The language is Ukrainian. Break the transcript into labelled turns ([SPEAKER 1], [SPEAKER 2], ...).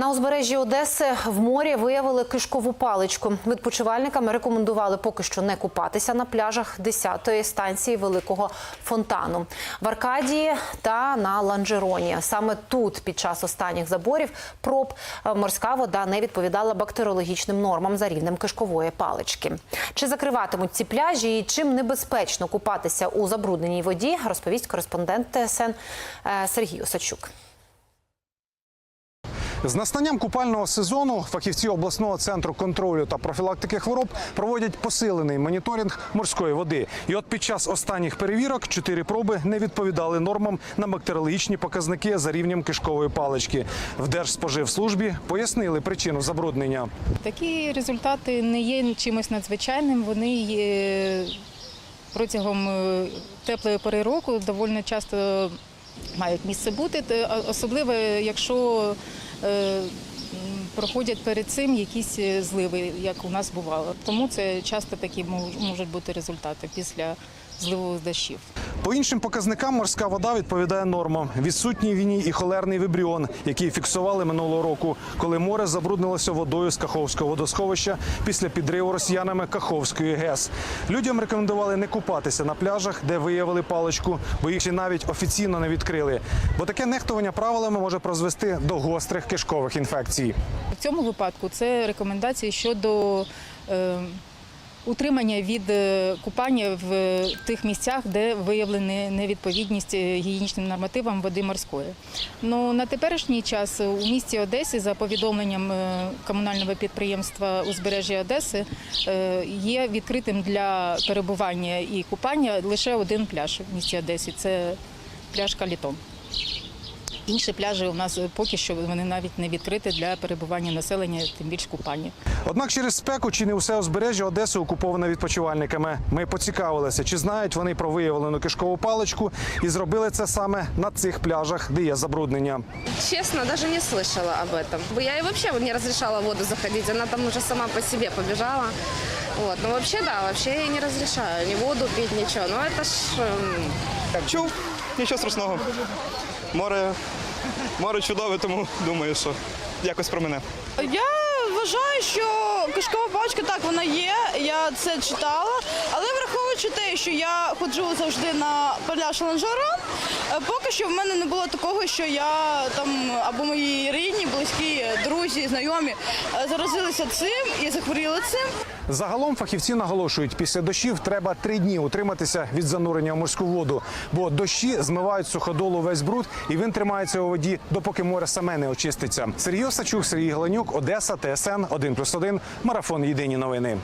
[SPEAKER 1] На узбережжі Одеси в морі виявили кишкову паличку. Відпочивальникам рекомендували поки що не купатися на пляжах 10-ї станції великого фонтану в Аркадії та на Ланжероні. Саме тут, під час останніх заборів, проб е, морська вода не відповідала бактеріологічним нормам за рівнем кишкової палички. Чи закриватимуть ці пляжі і чим небезпечно купатися у забрудненій воді, розповість кореспондент ТСН е, Сергій Осачук.
[SPEAKER 2] З настанням купального сезону фахівці обласного центру контролю та профілактики хвороб проводять посилений моніторинг морської води. І от під час останніх перевірок чотири проби не відповідали нормам на бактеріологічні показники за рівнем кишкової палички. В Держспоживслужбі пояснили причину забруднення.
[SPEAKER 3] Такі результати не є чимось надзвичайним. Вони є протягом е, теплої пори року доволі часто мають місце бути, особливо якщо проходять перед цим якісь е, зливи, як у нас бувало. Тому це часто такі мож- можуть бути результати після зливових дощів.
[SPEAKER 2] По іншим показникам морська вода відповідає нормам. Відсутній в ній і холерний вибріон, який фіксували минулого року, коли море забруднилося водою з Каховського водосховища після підриву росіянами Каховської ГЕС. Людям рекомендували не купатися на пляжах, де виявили паличку, бо їх ще навіть офіційно не відкрили. Бо таке нехтування правилами може призвести до гострих кишкових інфекцій.
[SPEAKER 3] В цьому випадку це рекомендації щодо е, утримання від е, купання в е, тих місцях, де виявлена невідповідність е, гігієнічним нормативам води морської. Ну на теперішній час у місті Одесі, за повідомленням комунального підприємства узбережжя Одеси, є відкритим для перебування і купання лише один пляж в місті Одесі. Це пляж Калітон. Інші пляжі у нас поки що вони навіть не відкриті для перебування населення, тим більш купання.
[SPEAKER 2] Однак через спеку чи не усе узбережжя Одеси окуповане відпочивальниками. Ми поцікавилися, чи знають вони про виявлену кишкову паличку, і зробили це саме на цих пляжах, де є забруднення.
[SPEAKER 4] Честно, даже не слышала об этом. Я и вообще не разрешала в воду заходить, она там уже сама по себе побежала. Вот. Но вообще, да, вообще я ей не разрешаю ни воду пить, ничего. Но это ж... эм,
[SPEAKER 5] Чув, нічого страшного. Море, море чудове, тому думаю, що якось про мене.
[SPEAKER 6] Я вважаю, що кишкова паличка так вона є. Я це читала, але враховуючи те, що я ходжу завжди на пляж Ланжерон, е, що в мене не було такого, що я там або мої рідні, близькі, друзі, знайомі е, заразилися цим і захворіли цим.
[SPEAKER 2] Загалом фахівці наголошують, після дощів треба три дні утриматися від занурення в морську воду, бо дощі змивають суходолу весь бруд, і він тримається у воді, допоки море саме не очиститься. Сергій Осачук, Сергій Галенюк, Одеса, ТСН 1+,1, Марафон Єдині новини.